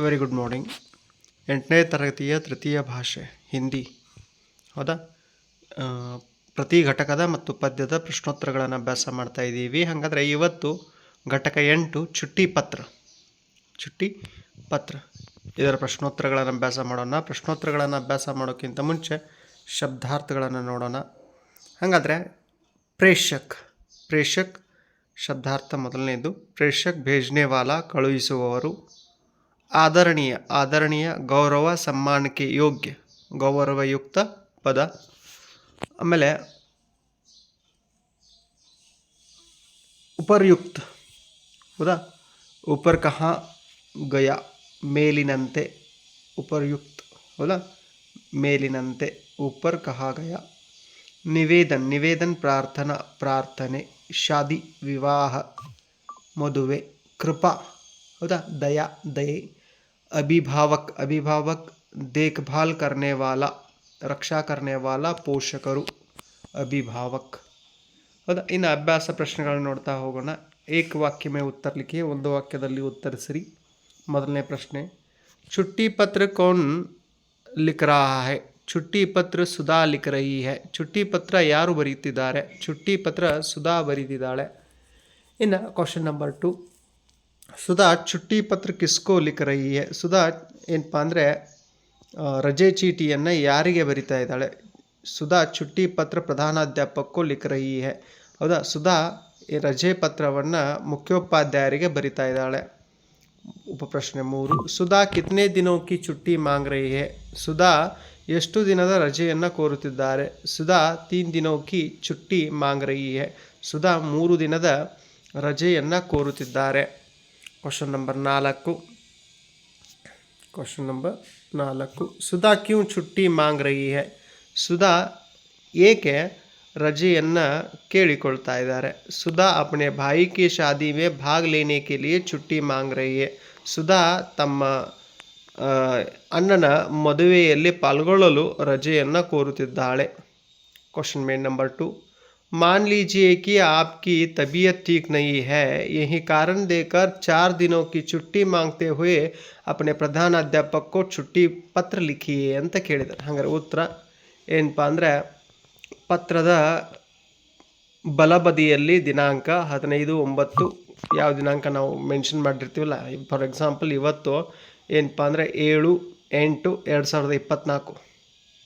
Very good morning ಎಂಟನೇ ತರಗತಿಯ ತೃತೀಯ ಭಾಷೆ, ಹಿಂದಿ. ಹೌದಾ? ಪ್ರತಿ ಘಟಕದ ಮತ್ತು ಪದ್ಯದ ಪ್ರಶ್ನೋತ್ತರಗಳನ್ನು ಅಭ್ಯಾಸ ಮಾಡ್ತಾ ಇದ್ದೀವಿ. ಹಾಗಾದರೆ ಇವತ್ತು ಘಟಕ ಎಂಟು ಚುಟ್ಟಿ ಪತ್ರ. ಚುಟ್ಟಿ ಪತ್ರ. ಇದರ ಪ್ರಶ್ನೋತ್ತರಗಳನ್ನು ಅಭ್ಯಾಸ ಮಾಡೋಣ. ಪ್ರಶ್ನೋತ್ತರಗಳನ್ನು ಅಭ್ಯಾಸ ಮಾಡೋಕ್ಕಿಂತ ಮುಂಚೆ ಶಬ್ದಾರ್ಥಗಳನ್ನು ನೋಡೋಣ. ಹಾಗಾದರೆ ಪ್ರೇಷಕ್ ಪ್ರೇಷಕ್ ಶಬ್ದಾರ್ಥ ಮೊದಲನೇದು. ಪ್ರೇಷಕ್ ಭೇಜ್ನೆವಾಲ ಕಳುಹಿಸುವವರು. ಆದರಣೀಯ ಆದರಣೀಯ, ಗೌರವ, ಸಮ್ಮಾನಕ್ಕೆ ಯೋಗ್ಯ, ಗೌರವಯುಕ್ತ ಪದ. ಆಮೇಲೆ ಉಪರ್ಯುಕ್ತ, ಹೌದಾ? ಉಪರ್ ಕಹಾ ಗಯ, ಮೇಲಿನಂತೆ ಉಪರ್ಯುಕ್ತ, ಹೌದಾ? ಮೇಲಿನಂತೆ ಉಪರ್ ಗಯ. ನಿವೇದನ್ ನಿವೇದನ್ ಪ್ರಾರ್ಥನಾ, ಪ್ರಾರ್ಥನೆ, ಶಾದಿ, ವಿವಾಹ, ಮದುವೆ, ಕೃಪಾ, ಹೌದಾ? ದಯಾ, ದಯೆ. ಅಭಿಭಾವಕ್ ಅಭಿಭಾವಕ್ ದೇಖ್ಭಾಲ್ ಕರ್ನೆ ವಾಲ ರಕ್ಷಾ ಕರ್ನೆ ವಾಲ ಪೋಷಕರು ಅಭಿಭಾವಕ್ ಹೌದಾ ಇನ್ನು ಅಭ್ಯಾಸ ಪ್ರಶ್ನೆಗಳನ್ನ ನೋಡ್ತಾ ಹೋಗೋಣ. ಏಕ ವಾಕ್ಯ ಮೇ ಉತ್ತರ ಲಿಖಿ ಒಂದು ವಾಕ್ಯದಲ್ಲಿ ಉತ್ತರಿಸಿರಿ. ಮೊದಲನೇ ಪ್ರಶ್ನೆ, ಚುಟ್ಟಿ ಪತ್ರ ಕೌನ್ ಲಿಖ ರಹಾ ಹೈ? ಚುಟ್ಟಿ ಪತ್ರ ಸುಧಾ ಲಿಖ ರಹಿ ಹೈ? ಚುಟ್ಟಿ ಪತ್ರ ಯಾರು ಬರೀತಿದ್ದಾರೆ? ಚುಟ್ಟಿ ಪತ್ರ ಸುಧಾ ಬರೀತಿದ್ದಾಳೆ? ಇನ್ನು ಕ್ವಶನ್ ನಂಬರ್ ಟು ಸುಧಾ ಚುಟ್ಟಿ ಪತ್ರ ಕಿಸ್ಕೋ ಲಿಖ ರಹಿ ಹೈ ಸುಧಾ ಏನಪ್ಪ ಅಂದರೆ ರಜೆ ಚೀಟಿಯನ್ನು ಯಾರಿಗೆ ಬರಿತಾ ಇದ್ದಾಳೆ? ಸುಧಾ ಚುಟ್ಟಿ ಪತ್ರ ಪ್ರಧಾನಾಧ್ಯಾಪಕಕ್ಕೂ ಲಿಖರಯ್ಯೆ ಹೌದಾ? ಸುಧಾ ಈ ರಜೆ ಪತ್ರವನ್ನು ಮುಖ್ಯೋಪಾಧ್ಯಾಯರಿಗೆ ಬರಿತಾ ಇದ್ದಾಳೆ. ಉಪಪ್ರಶ್ನೆ ಮೂರು. ಸುಧಾ ಕಿತ್ನೆ ದಿನೋ ಕಿ ಚುಟ್ಟಿ ಮಾಂಗ್ರಯ್ಯೆ ಸುಧಾ ಎಷ್ಟು ದಿನದ ರಜೆಯನ್ನು ಕೋರುತ್ತಿದ್ದಾರೆ? ಸುಧಾ ತೀನ್ ದಿನೋ ಕಿ ಚುಟ್ಟಿ ಮಾಂಗ್ರಯ್ಯೆ ಸುಧಾ ಮೂರು ದಿನದ ರಜೆಯನ್ನು ಕೋರುತ್ತಿದ್ದಾರೆ. ಕ್ವಶನ್ ನಂಬರ್ ನಾಲ್ಕು. ಕ್ವಶನ್ ನಂಬರ್ ನಾಲ್ಕು. ಸುಧಾ ಕ್ಯೂ ಚುಟ್ಟಿ ಮಾಂಗ್ ರಹಿ ಹೇ? ಸುಧಾ ಏಕೆ ರಜೆಯನ್ನು ಕೇಳಿಕೊಳ್ತಾ ಇದ್ದಾರೆ? ಸುಧಾ ಅಪನೆ ಭಾಯಿ ಕಿ ಶಾದಿ ಮೇ ಭಾಗ ಲೇನೆ ಕೆ ಚುಟ್ಟಿ ಮಾಂಗ್ ರಹಿ ಹೇ. ಸುಧಾ ತಮ್ಮ ಅಣ್ಣನ ಮದುವೆಯಲ್ಲಿ ಪಾಲ್ಗೊಳ್ಳಲು ರಜೆಯನ್ನು ಕೋರುತ್ತಿದ್ದಾಳೆ. ಕ್ವಶನ್ ಮೇನ್ ನಂಬರ್ ಟು मान लीजिए कि आपकी तबीयत ठीक नहीं है यही कारण देकर चार दिनों की छुट्टी मांगते हुए अपने ಪ್ರಧಾನ ಅಧ್ಯಾಪಕ को छुट्टी ಪತ್ರ ಲಿಖಿಯೇ ಅಂತ ಕೇಳಿದ್ದಾರೆ ಹಾಗಾದ್ರೆ ಉತ್ತರ ಏನಪ್ಪ ಅಂದರೆ ಪತ್ರದ ಬಲಬದಿಯಲ್ಲಿ ದಿನಾಂಕ ಹದಿನೈದು ಒಂಬತ್ತು ಯಾವ ದಿನಾಂಕ ನಾವು ಮೆನ್ಷನ್ ಮಾಡಿರ್ತೀವಲ್ಲ ಫಾರ್ ಎಕ್ಸಾಂಪಲ್ ಇವತ್ತು ಏನಪ್ಪ ಅಂದರೆ ಏಳು ಎಂಟು ಎರಡು ಸಾವಿರದ ಇಪ್ಪತ್ತ್ನಾಲ್ಕು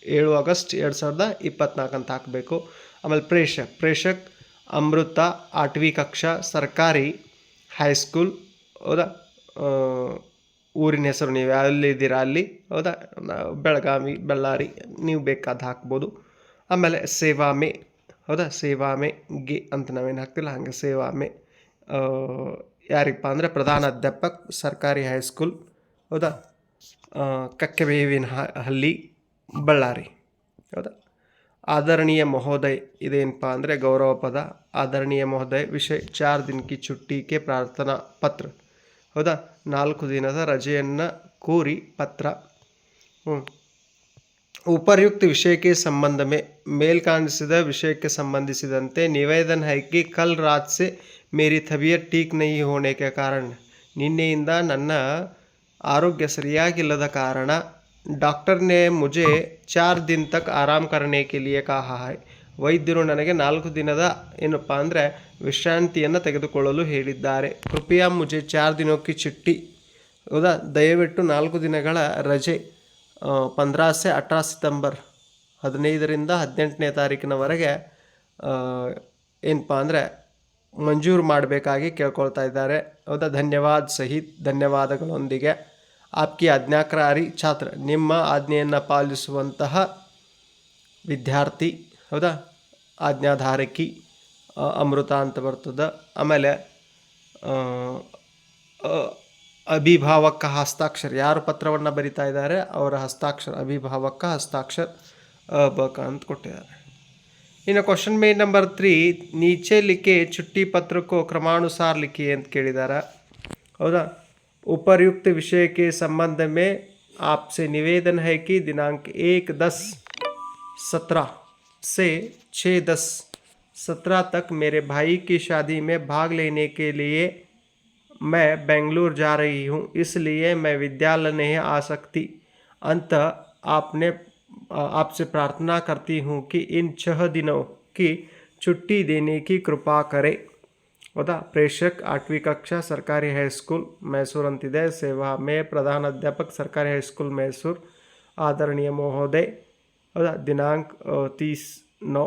ಏಳು ಆಗಸ್ಟ್ ಎರಡು ಸಾವಿರದ ಇಪ್ಪತ್ತ್ನಾಲ್ಕು ಅಂತ ಹಾಕಬೇಕು ಆಮೇಲೆ ಪ್ರೇಷಕ್ ಪ್ರೇಷಕ್, ಅಮೃತ, ಆಟವಿ ಕಕ್ಷಾ, ಸರ್ಕಾರಿ ಹೈಸ್ಕೂಲ್ ಹೌದಾ? ಊರಿನ ಹೆಸರು ನೀವು ಎಲ್ಲಿದ್ದೀರಾ ಅಲ್ಲಿ, ಹೌದಾ? ಬೆಳಗಾವಿ, ಬಳ್ಳಾರಿ, ನೀವು ಬೇಕಾದ ಹಾಕ್ಬೋದು. ಆಮೇಲೆ ಸೇವಾಮೆ, ಹೌದಾ? ಸೇವಾಮೆ ಗೆ ಅಂತ ನಾವೇನು ಹಾಕ್ತಿಲ್ಲ, ಹಾಗೆ ಸೇವಾಮೆ ಯಾರಿಗಪ್ಪ ಅಂದರೆ ಪ್ರಧಾನ ಅಧ್ಯಾಪಕ್, ಸರ್ಕಾರಿ ಹೈಸ್ಕೂಲ್ ಹೌದಾ? ಕಕ್ಕೆಬೇವಿನ ಹಳ್ಳಿ ಬಳ್ಳಾರಿ, ಹೌದಾ? ಆದರಣೀಯ ಮಹೋದಯ್ ಇದೇನಪ್ಪ ಅಂದರೆ ಗೌರವ ಪದ ಆದರಣೀಯ ಮಹೋದಯ್ ವಿಷಯ ಚಾರ್ ದಿನ ಕಿ ಚುಟ್ಟಿಗೆ ಪ್ರಾರ್ಥನಾ ಪತ್ರ ಹೌದಾ ನಾಲ್ಕು ದಿನದ ರಜೆಯನ್ನು ಕೋರಿ ಪತ್ರ ಹ್ಞೂ ಉಪರ್ಯುಕ್ತ ವಿಷಯಕ್ಕೆ ಸಂಬಂಧ ಮೇ ಮೇಲ್ಕಾಣಿಸಿದ ವಿಷಯಕ್ಕೆ ಸಂಬಂಧಿಸಿದಂತೆ ನಿವೇದನ है कि कल रात से मेरी तबीयत ठीक नहीं होने के कारण ನಿನ್ನೆಯಿಂದ ನನ್ನ ಆರೋಗ್ಯ ಸರಿಯಾಗಿಲ್ಲದ ಕಾರಣ ಡಾಕ್ಟರ್ನೇ ಮುಜೆ ಚಾರ್ ದಿನ ತಕ್ ಆರಾಮ್ ಲಿಯೆ ಕಹಾ ಹೈ ವೈದ್ಯರು ನನಗೆ ನಾಲ್ಕು ದಿನದ ಏನಪ್ಪ ಅಂದರೆ ವಿಶ್ರಾಂತಿಯನ್ನು ತೆಗೆದುಕೊಳ್ಳಲು ಹೇಳಿದ್ದಾರೆ। ಕೃಪಯಾ ಮುಜೆ ಚಾರ್ ದಿನಕ್ಕೆ ಚಿಟ್ಟಿ। ಹೌದಾ? ದಯವಿಟ್ಟು ನಾಲ್ಕು ದಿನಗಳ ರಜೆ ಪಂದ್ರಾಸೆ ಅಠರಾ ಸಿತಂಬರ್ ಹದಿನೈದರಿಂದ ಹದಿನೆಂಟನೇ ತಾರೀಕಿನವರೆಗೆ ಏನಪ್ಪ ಅಂದರೆ ಮಂಜೂರು ಮಾಡಬೇಕಾಗಿ ಕೇಳ್ಕೊಳ್ತಾ ಇದ್ದಾರೆ। ಹೌದಾ? ಧನ್ಯವಾದ ಸಹಿತ್ ಧನ್ಯವಾದಗಳೊಂದಿಗೆ। ಆಪ್ಕಿ ಆಜ್ಞಾಕಾರಿ ಛಾತ್ರ, ನಿಮ್ಮ ಆಜ್ಞೆಯನ್ನು ಪಾಲಿಸುವಂತಹ ವಿದ್ಯಾರ್ಥಿ, ಹೌದಾ? ಆಜ್ಞಾಧಾರಕಿ ಅಮೃತ ಅಂತ ಬರ್ತದೆ. ಆಮೇಲೆ ಅಭಿಭಾವಕ ಹಸ್ತಾಕ್ಷರ, ಯಾರು ಪತ್ರವನ್ನು ಬರಿತಾ ಇದ್ದಾರೆ ಅವರ ಹಸ್ತಾಕ್ಷರ ಅಭಿಭಾವಕ ಹಸ್ತಾಕ್ಷರ ಅಬಕ ಅಂತ ಕೊಟ್ಟಿದ್ದಾರೆ. ಇನ್ನು ಕ್ವಶನ್ ಮೇ ನಂಬರ್ ತ್ರೀ ನೀಚೆ ಲಿಖೆ ಚುಟ್ಟಿ ಪತ್ರಕ್ಕೂ ಕ್ರಮಾನುಸಾರ ಲಿಖಿ ಅಂತ ಕೇಳಿದ್ದಾರೆ ಹೌದಾ? उपर्युक्त विषय के संबंध में आपसे निवेदन है कि दिनांक एक दस सत्रह से छः दस सत्रह तक मेरे भाई की शादी में भाग लेने के लिए मैं बेंगलोर जा रही हूँ, इसलिए मैं विद्यालय नहीं आ सकती। अंत आपने आपसे प्रार्थना करती हूँ कि इन छह दिनों की छुट्टी देने की कृपा करें। ಹೌದಾ ಪ್ರೇಷಕ್ ಆಟ್ವಿ ಕಕ್ಷಾ ಸರ್ಕಾರಿ ಹೈಸ್ಕೂಲ್ ಮೈಸೂರು ಅಂತಿದೆ. ಸೇವಾ ಮೇ ಪ್ರಧಾನ ಅಧ್ಯಾಪಕ ಸರ್ಕಾರಿ ಹೈಸ್ಕೂಲ್ ಮೈಸೂರು. ಆದರಣೀಯ ಮಹೋದಯ ಹೌದಾ ದಿನಾಂಕ ತೀಸ್ ನೋ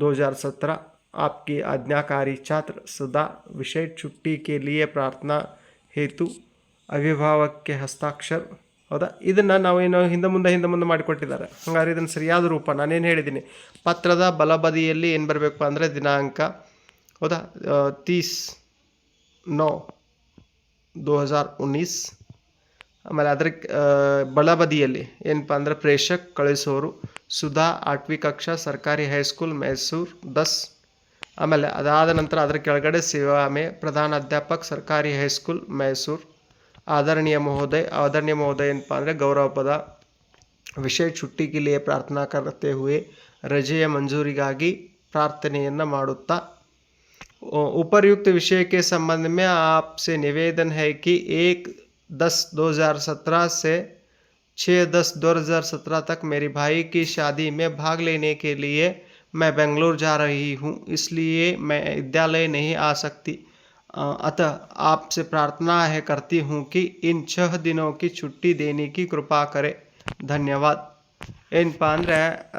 दो हज़ार सत्रह आपकी आज्ञाकारी छात्र ಸದಾ ವಿಷಯ छुट्टी के ಪ್ರಾರ್ಥನಾ ಹೇತು ಅವಿಭಾವಕ್ಕೆ ಹಸ್ತಾಕ್ಷರ. ಹೌದಾ ಇದನ್ನು ನಾವೇನು ಹಿಂದೆ ಮುಂದೆ ಹಿಂದೆ ಮುಂದೆ ಮಾಡಿಕೊಟ್ಟಿದ್ದಾರೆ. ಹಾಗಾದ್ರೆ ಇದನ್ನು ಸರಿಯಾದ ರೂಪ ನಾನೇನು ಹೇಳಿದ್ದೀನಿ. ಪತ್ರದ ಬಲಬದಿಯಲ್ಲಿ ಏನು ಬರಬೇಕು ಅಂದರೆ ದಿನಾಂಕ. ಹೌದಾ ತೀಸ್ ನೋ ದೋ ಹಜಾರ್ ಉನ್ನೀಸ್ ಆಮೇಲೆ ಅದ್ರ ಆ, ಬಲಬದಿಯಲ್ಲಿ ಏನಪ್ಪ ಅಂದರೆ ಪ್ರೇಷಕ್ ಕಳಿಸೋರು ಸುಧಾ ಆಠ್ವಿ ಕಕ್ಷಾ ಸರ್ಕಾರಿ ಹೈಸ್ಕೂಲ್ ಮೈಸೂರು ದಸ್ ಆಮೇಲೆ ಅದಾದ ನಂತರ ಅದರ ಕೆಳಗಡೆ ಸೇವಾ ಮೇ ಪ್ರಧಾನ ಅಧ್ಯಾಪಕ ಸರ್ಕಾರಿ ಹೈಸ್ಕೂಲ್ ಮೈಸೂರು ಆದರಣೀಯ ಮಹೋದಯ ಆದರಣೀಯ ಮಹೋದಯ ಏನಪ್ಪ ಅಂದರೆ ಗೌರವ ಪದ ವಿಷಯ छुट्टी के लिए प्रार्थना करते हुए ರಜೆಯ ಮಂಜೂರಿಗಾಗಿ ಪ್ರಾರ್ಥನೆಯನ್ನು ಮಾಡುತ್ತಾ उ- उपर्युक्त विषय के संबंध में आपसे निवेदन है कि एक दस दो हज़ार सत्रह से छः दस दो हज़ार सत्रह तक मेरी भाई की शादी में भाग लेने के लिए मैं बेंगलुरु जा रही हूँ इसलिए मैं विद्यालय नहीं आ सकती अ, अतः आपसे प्रार्थना है करती हूँ कि इन छह दिनों की छुट्टी देने की कृपा करें ಧನ್ಯವಾದ ಏನಪ್ಪ ಅಂದರೆ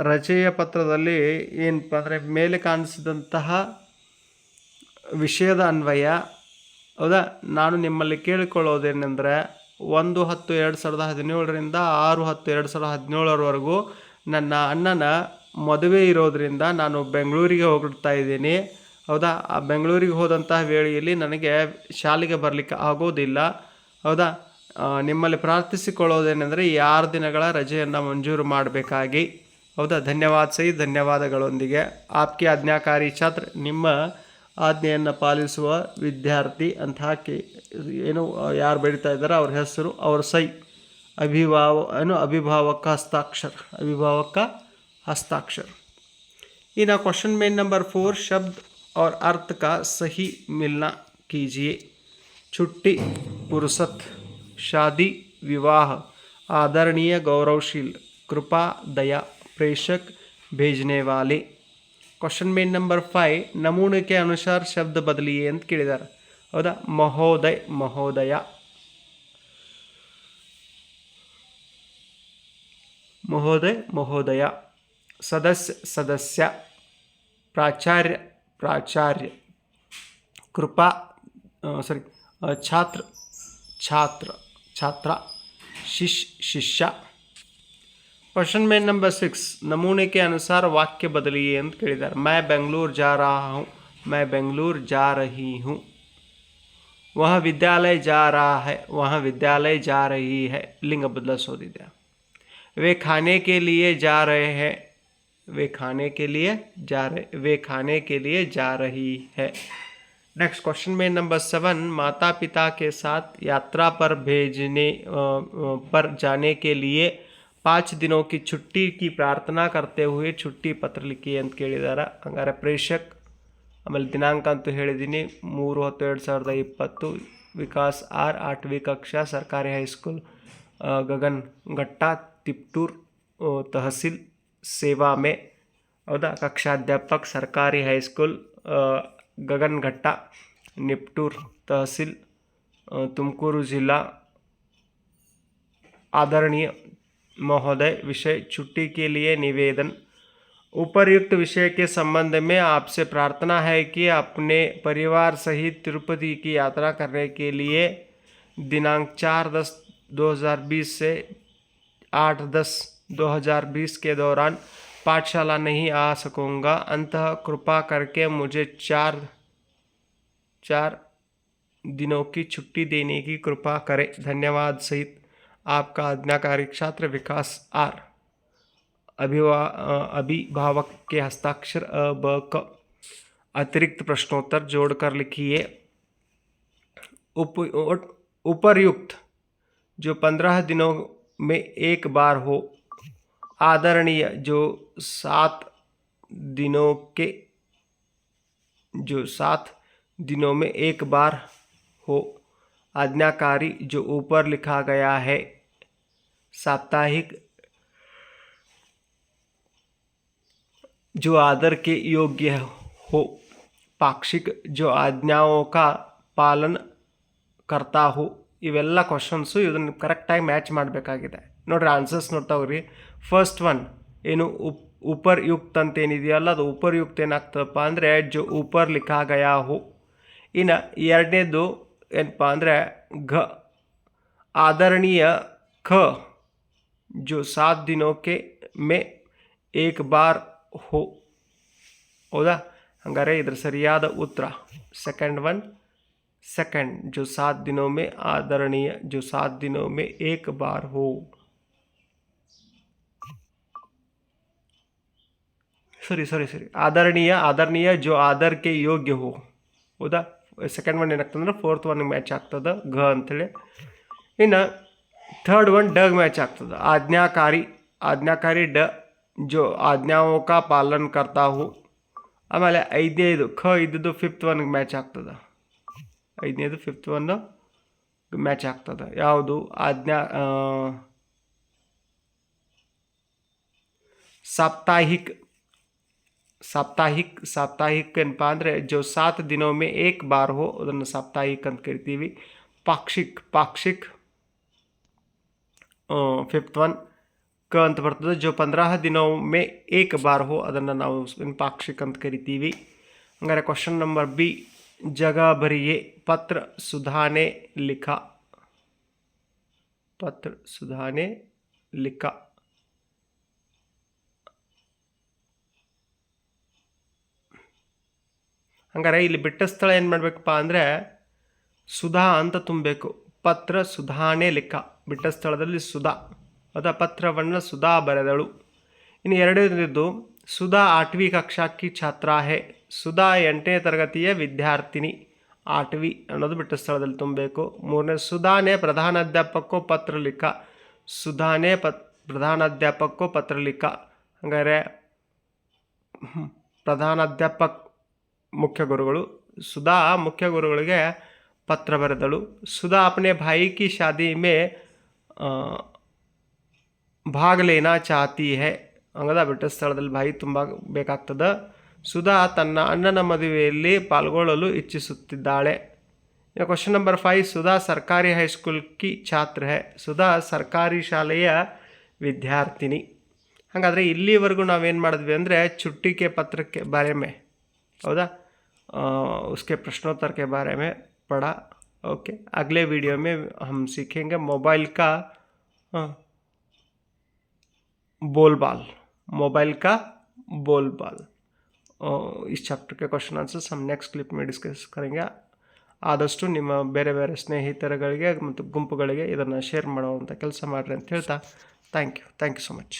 ರಜೆಯ ಪತ್ರದಲ್ಲಿ ಏನಪ್ಪ ಅಂದರೆ ಮೇಲೆ ಕಾಣಿಸಿದಂತಹ ವಿಷಯದ ಅನ್ವಯ. ಹೌದಾ? ನಾನು ನಿಮ್ಮಲ್ಲಿ ಕೇಳಿಕೊಳ್ಳೋದೇನೆಂದರೆ, ಒಂದು ಹತ್ತು ಎರಡು ಸಾವಿರದ ಹದಿನೇಳರಿಂದ ಆರು ಹತ್ತು ಎರಡು ಸಾವಿರದ ಹದಿನೇಳರವರೆಗೂ ನನ್ನ ಅಣ್ಣನ ಮದುವೆ ಇರೋದರಿಂದ ನಾನು ಬೆಂಗಳೂರಿಗೆ ಹೋಗ್ತಾ ಇದ್ದೀನಿ. ಹೌದಾ? ಆ ಬೆಂಗಳೂರಿಗೆ ಹೋದಂತಹ ವೇಳೆಯಲ್ಲಿ ನನಗೆ ಶಾಲೆಗೆ ಬರಲಿಕ್ಕೆ ಆಗೋದಿಲ್ಲ. ಹೌದಾ? ನಿಮ್ಮಲ್ಲಿ ಪ್ರಾರ್ಥಿಸಿಕೊಳ್ಳೋದೇನೆಂದರೆ, ಈ ಆರು ದಿನಗಳ ರಜೆಯನ್ನು ಮಂಜೂರು ಮಾಡಬೇಕಾಗಿ. ಹೌದಾ? ಧನ್ಯವಾದ ಸೈ, ಧನ್ಯವಾದಗಳೊಂದಿಗೆ. ಆಪ್ಕೆ ಆಜ್ಞಾಕಾರಿ ಛಾತ್ರ, ನಿಮ್ಮ ಆಜ್ಞೆಯನ್ನು ಪಾಲಿಸುವ ವಿದ್ಯಾರ್ಥಿ ಅಂತ ಹಾಕಿ ಏನು ಯಾರು ಬೆಳೀತಾ ಇದ್ದಾರೆ ಅವ್ರ ಹೆಸರು ಅವ್ರ ಸೈ ಅಭಿಭಾವ ಏನು ಅಭಿಭಾವಕ ಹಸ್ತಾಕ್ಷರ ಅಭಿಭಾವಕ ಹಸ್ತಾಕ್ಷರ इना क्वेश्चन में नंबर फोर शब्द और अर्थ का सही मिलना कीजिए छुट्टी पुरुषत शादी विवाह आदरणीय गौरवशील कृपा दया प्रेषक भेजने वाले ಕ್ವಶನ್ ಮೇನ್ ನಂಬರ್ ಫೈವ್ ನಮೂನೆ के अनुसार ಶಬ್ದ ಬದಲಿಯೇ ಅಂತ ಕೇಳಿದ್ದಾರೆ ಹೌದಾ ಮಹೋದಯ ಮಹೋದಯ ಮಹೋದಯ ಮಹೋದಯ ಸದಸ್ಯ ಸದಸ್ಯ ಪ್ರಾಚಾರ್ಯ ಪ್ರಾಚಾರ್ಯ कृपा सॉरी छात्र छात्र छात्रा शिष्य शिष्या क्वेश्चन में नंबर सिक्स नमूने के अनुसार वाक्य बदलिए अंत केदार मैं बेंगलोर जा रहा हूँ। मैं बेंगलोर जा रही हूँ। वह विद्यालय जा रहा है। वह विद्यालय जा रही है। लिंग बदला सो दिया। वे खाने के लिए जा रहे हैं। वे खाने के लिए जा रहे, वे खाने के लिए जा रही है। नेक्स्ट क्वेश्चन में नंबर सेवन माता पिता के साथ यात्रा पर भेजने पर जाने के लिए पाँच दिनों की छुट्टी की प्रार्थना करते हुए छुट्टी पत्र लिखी अंत केदार हमारे प्रेषक आम दिनांक अंत हेदी मूर हत एर सविद इपत् विकास आर आठवी कक्षा, सरकारी हाईस्कूल गगन घट्ट, तिप्टूर तहसील, सेवा मे, हाद कक्षाध्यापक सरकारी हाईस्कूल गगन घट्ट, निपटूर तहसील तुमकूर जिला, आदरणीय महोदय, विषय छुट्टी के लिए निवेदन। उपर्युक्त विषय के संबंध में आपसे प्रार्थना है कि अपने परिवार सहित तिरुपति की यात्रा करने के लिए दिनांक चार दस 2020 से आठ दस 2020 के दौरान पाठशाला नहीं आ सकूँगा। अंतः कृपा करके मुझे चार चार दिनों की छुट्टी देने की कृपा करें। धन्यवाद सहित। आपका आज्ञाकारी छात्र विकास आर। अभिवा अभिभावक के हस्ताक्षर ब, क। अतिरिक्त प्रश्नोत्तर जोड़कर लिखिए। उप उपर्युक्त, जो पंद्रह दिनों में एक बार हो। आदरणीय, जो सात दिनों के, जो सात दिनों में एक बार हो। आज्ञाकारी, जो ऊपर लिखा गया है। साप्ताहिक जो आदर के योग्य हो पाक्षिक जो आज्ञाओं का पालन करता हो ಇವೆಲ್ಲ ಕ್ವಶನ್ಸು ಇದನ್ನು ಕರೆಕ್ಟಾಗಿ ಮ್ಯಾಚ್ ಮಾಡಬೇಕಾಗಿದೆ ನೋಡ್ರಿ ಆನ್ಸರ್ಸ್ ನೋಡ್ತಾ ಹೋಗ್ರಿ ಫಸ್ಟ್ ಒನ್ ಏನು ಉಪ್ ಉಪರ್ಯುಕ್ತ ಅಂತ ಏನಿದೆಯಲ್ಲ ಅದು ಉಪರ್ಯುಕ್ತ ಏನಾಗ್ತದಪ್ಪ ಅಂದರೆ ಜೋ ಉಪರ್ ಲಿಖಾ ಗಯಾ ಹೋ ಇನ್ನು ಎರಡನೇದು ಏನಪ್ಪ ಅಂದರೆ ಘ ಆದರಣೀಯ ಖ जो सात दिनों के में एक बार हो ಹೌದಾ ಹಂಗಾರೆ ಇದ್ರ ಸರಿಯಾದ ಉತ್ತರ ಸೆಕೆಂಡ್ ಒನ್ सेकंड जो सात दिनों में आदरणीय जो सात दिनों में एक बार हो ಸರಿ ಸರಿ ಸರಿ ಆದರಣೀಯ ಆದರಣೀಯ ಜೋ ಆದರ್ಗೆ ಯೋಗ್ಯ ಹೋ ಹೌದಾ second one ಏನಾಗ್ತಂದ್ರೆ fourth one match ಆಗ್ತದೆ ಘ ಅಂಥೇಳಿ ಇನ್ನು ಥರ್ಡ್ ಒನ್ ಡಗ್ ಮ್ಯಾಚ್ ಆಗ್ತದೆ. ಆಜ್ಞಾಕಾರಿ ಆಜ್ಞಾಕಾರಿ ಡ, ಜೋ ಆಜ್ಞಾವೋ ಕಾ ಪಾಲನ करता ಆಮೇಲೆ ಐದನೇದು, ಖ ಇದ್ದದ್ದು ಫಿಫ್ತ್ ಒನ್ ಮ್ಯಾಚ್ ಆಗ್ತದೆ. ಐದನೇದು ಫಿಫ್ತ್ ಒನ್ ಮ್ಯಾಚ್ ಆಗ್ತದೆ. ಯಾವುದು? ಆಜ್ಞಾ ಸಾಪ್ತಾಹಿಕ್ ಸಾಪ್ತಾಹಿಕ್ ಸಾಪ್ತಾಹಿಕ್ ಏನಪ್ಪ ಅಂದರೆ ಜೋ ಸಾತ್ ದಿನೊಮ್ಮೆ ಏಕ್ ಬಾರ್ ಹೋ, ಅದನ್ನು ಸಾಪ್ತಾಹಿಕ್ ಅಂತ ಕರಿತೀವಿ. ಪಾಕ್ಷಿಕ್ ಪಾಕ್ಷಿಕ್ ಫಿಫ್ತ್ ಒನ್ ಕ ಅಂತ ಬರ್ತದೆ. ಜೋ ಪಂದ್ರಹ ದಿನವೊಮ್ಮೆ ಏಕ ಬಾರ್ ಹೋ ಅದನ್ನು ನಾವು ಪಾಕ್ಷಿಕ ಅಂತ ಕರಿತೀವಿ. ಹಂಗಾರೆ ಕ್ವಶನ್ ನಂಬರ್ ಬಿ ಜಗ ಬರಿಯೇ, ಪತ್ರ ಸುಧಾನೆ, ಲಿಖ. ಪತ್ರ ಸುಧಾನೆ, ಲಿಖ. ಹಂಗಾರೆ ಇಲ್ಲಿ ಬಿಟ್ಟ ಸ್ಥಳ ಏನು ಮಾಡಬೇಕಪ್ಪ ಅಂದರೆ ಸುಧಾ ಅಂತ ತುಂಬಬೇಕು. ಪತ್ರ ಸುಧಾನೆ, ಲಿಖ. ಬಿಟ್ಟ ಸ್ಥಳದಲ್ಲಿ ಸುಧಾ ಅದ ಪತ್ರವನ್ನು ಸುಧಾ ಬರೆದಳು. ಇನ್ನು ಎರಡನೇದು, ಸುಧಾ ಆಟ್ವಿ ಕಕ್ಷಾಕ್ಕಿ ಛಾತ್ರ ಹೇ, ಸುಧಾ ಎಂಟನೇ ತರಗತಿಯ ವಿದ್ಯಾರ್ಥಿನಿ. ಆಟ್ವಿ ಅನ್ನೋದು ಬಿಟ್ಟ ಸ್ಥಳದಲ್ಲಿ ತುಂಬಬೇಕು. ಮೂರನೇ, ಸುಧಾನೇ ಪ್ರಧಾನಾಧ್ಯಾಪಕೋ ಪತ್ರಲಿಖ ಸುಧಾನೇ ಪತ್ ಪ್ರಧಾನಾಧ್ಯಾಪಕೋ ಪತ್ರಲಿಖ ಹಂಗಾರೆ ಪ್ರಧಾನಾಧ್ಯಾಪಕ್ ಮುಖ್ಯ ಗುರುಗಳು. ಸುಧಾ ಮುಖ್ಯ ಗುರುಗಳಿಗೆ ಪತ್ರ ಬರೆದಳು. ಸುಧಾ ಅಪನೆ ಭಾಯಿ ಕಿ ಶಾದಿ ಮೇ ಆ, ಭಾಗ ಲೇನಾ ಚಾತಿ ಹೇ ಹಂಗದ ಬಿಟ್ಟ ಸ್ಥಳದಲ್ಲಿ ಬಾಯಿ ತುಂಬ ಬೇಕಾಗ್ತದೆ ಸುಧಾ ತನ್ನ ಅಣ್ಣನ ಮದುವೆಯಲ್ಲಿ ಪಾಲ್ಗೊಳ್ಳಲು ಇಚ್ಛಿಸುತ್ತಿದ್ದಾಳೆ ಇನ್ನು ಕ್ವಶನ್ ನಂಬರ್ ಫೈವ್ ಸುಧಾ ಸರ್ಕಾರಿ ಹೈಸ್ಕೂಲ್ ಕಿ ಛಾತ್ರ ಹೇ ಸುಧಾ ಸರ್ಕಾರಿ ಶಾಲೆಯ ವಿದ್ಯಾರ್ಥಿನಿ ಹಾಗಾದರೆ ಇಲ್ಲಿವರೆಗೂ ನಾವೇನು ಮಾಡಿದ್ವಿ ಅಂದರೆ छुट्टी के पत्र के बारे में हौदा अ, उसके प्रश्नोत्तर के बारे में पढ़ा ओके अगले वीडियो में हम सीखेंगे मोबाइल का अ, बोलबाल मोबाइल का बोलबाल अ, इस चैप्टर के क्वेश्चन आंसर्स हम नेक्स्ट क्लिप में ಡಿಸ್ಕಸ್ ಕರೆಂಗೆ ಆದಷ್ಟು ನಿಮ್ಮ ಬೇರೆ ಬೇರೆ ಸ್ನೇಹಿತರುಗಳಿಗೆ ಮತ್ತು ಗುಂಪುಗಳಿಗೆ ಇದನ್ನು ಶೇರ್ ಮಾಡುವಂಥ ಕೆಲಸ ಮಾಡಿರಿ ಅಂತ ಹೇಳ್ತಾ thank you thank you so much